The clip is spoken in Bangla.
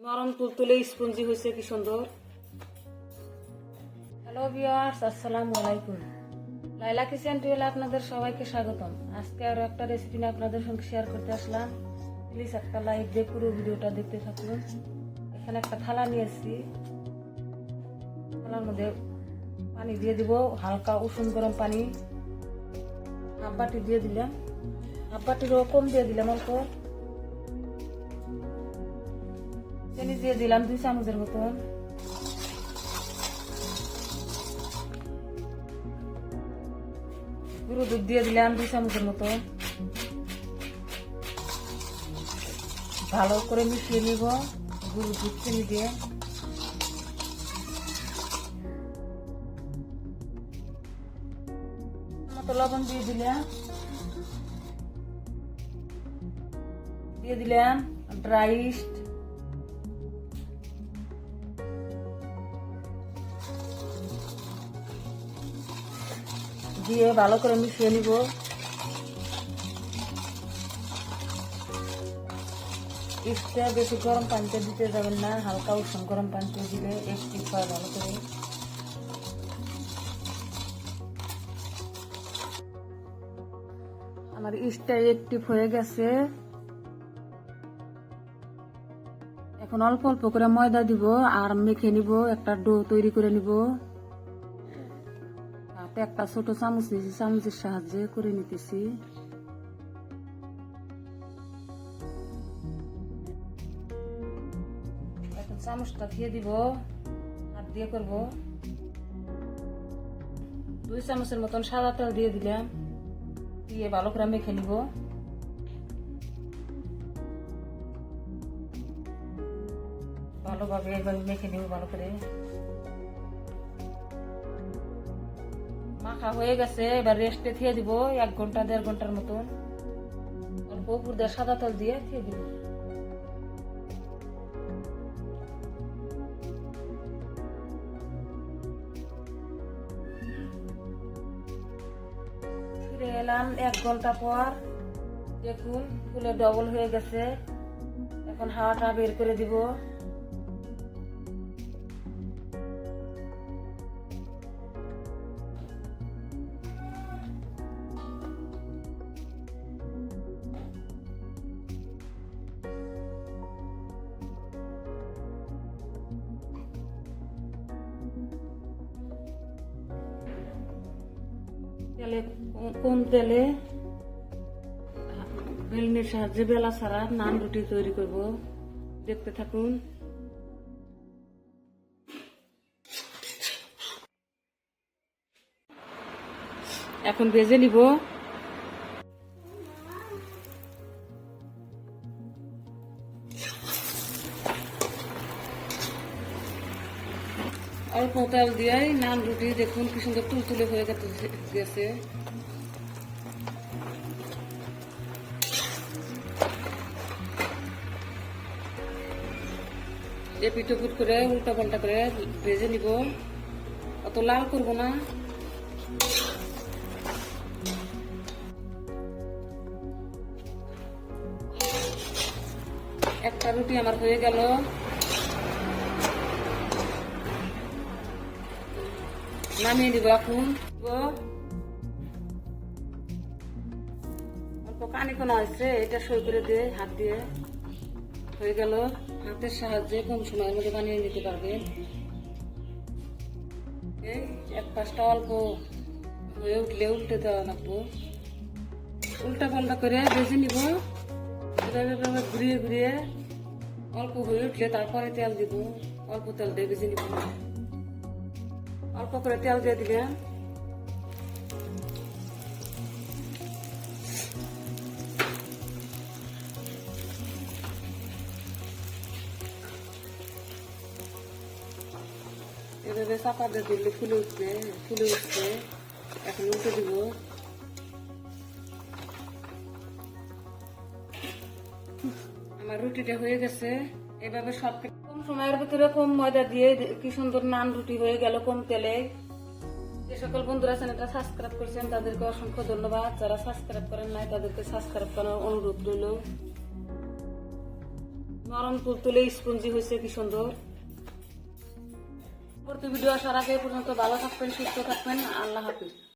নরম তুলতুলে স্পঞ্জি হয়েছে কি সুন্দর হ্যালো ভিউয়ার্স আসসালামু আলাইকুম। লাইলা কিচেন টুয়েলে আপনাদের সবাইকে স্বাগতম। আজকে আরও একটা রেসিপি নিয়ে আপনাদের সঙ্গে শেয়ার করতে আসলাম। প্লিজ একটা লাইক দিয়ে পুরো ভিডিওটা দেখতে থাকুন। এখানে একটা থালা নিয়েছি থালার মধ্যে পানি দিয়ে দিব, হালকা উষুম গরম পানি। হাফ বাটি দিয়ে দিলাম। হাফ বাটিরও কম দিয়ে দিলাম অল্প। চিনি দিয়ে দিলাম, দুই চামচের মতন গুঁড়ো দুধ দিয়ে দিলাম, দুই চামচের মতন ভালো করে মিশিয়ে নিব, গুঁড়ো দুধ চিনি দিয়ে। লবণ দিয়ে দিলাম। দিয়ে দিলাম ড্রাই দিয়ে ভালো করে মিশিয়ে নিব। ইস্টটা বেশি গরম পানিতে দিতে যাবেন না, হালকা উষ্ণ গরম পানিতে দিলে একটি হয় ভালো করে। আমার ইস্টটা একটিভ হয়ে গেছে। এখন অল্প অল্প করে ময়দা দিব আর মেখে নিব, একটা ডো তৈরি করে নিব। হাতে একটা ছোট চামচ নিয়েছি, চামচের সাহায্যে করে নিতেছি। চামচটা দিয়ে দিব, হাত দিয়ে করব। দুই চামচের মতন সাদা তেল দিয়ে দিলাম, দিয়ে ভালো করে মেখে নিব। ভালোভাবে এবার মেখে নিব ভালো করে। মাখা হয়ে গেছে, এবার রেস্টে থিয়ে দিব, এক ঘণ্টা, দেড় ঘণ্টার মতন। উপর দিয়ে সাদা তল দিয়ে থিয়ে দিব। ফিরে এলাম এক ঘণ্টা পর। দেখুন, ফুলে ডবল হয়ে গেছে। এখন হাওয়াটা বের করে দিব। তেলে কম তেলে? বেলনির সাহায্যে বেলা ছাড়া নান রুটি তৈরি করব। দেখতে থাকুন। এখন বেজে নিব। অল্প তেল দিয়ে নান রুটি দেখুন কি সুন্দর তুলতুলে হয়ে গেছে এ পিঠোপুট করে উল্টা পাল্টা করে ভেজে নিব। অত লাল করব না। একটা রুটি আমার হয়ে গেল। নামিয়ে দিব এখন। অল্প কানি কোনা হয়েছে, এটা সই করে দিয়ে হাত দিয়ে। হয়ে গেল। হাতের সাহায্যে কম সময়ের মধ্যে বানিয়ে নিতে পারবেন এই এক পাশটা অল্প হয়ে উঠলে উল্টে দেওয়া লাগবো। উল্টা পাল্টা করে ভেজে নিব। এভাবে ঘুরিয়ে ঘুরিয়ে অল্প হয়ে উঠলে তারপরে তেল দিব। অল্প তেল দিয়ে ভেজে নিব। অল্প করে তেল দিয়ে দিবেন এভাবে চাপা দিয়ে দিলে ফুলে উঠবে ফুলে উঠবে। এখন উঠে দিব। আমার রুটিটা হয়ে গেছে। এভাবে সব কম সময়ের ভিতরে কম ময়দা দিয়ে কি সুন্দর নান রুটি হয়ে গেল কম তেলে। যে সকল বন্ধুরা চ্যানেলটা সাবস্ক্রাইব করেছেন, তাদেরকে অসংখ্য ধন্যবাদ। যারা সাবস্ক্রাইব করেন নাই, তাদেরকে সাবস্ক্রাইব করার অনুরোধ রইল। নরম তুল তুলে স্পঞ্জি হয়েছে, কি সুন্দর। পরবর্তী ভিডিও আসার আগে পর্যন্ত ভালো থাকবেন, সুস্থ থাকবেন। আল্লাহ হাফিজ।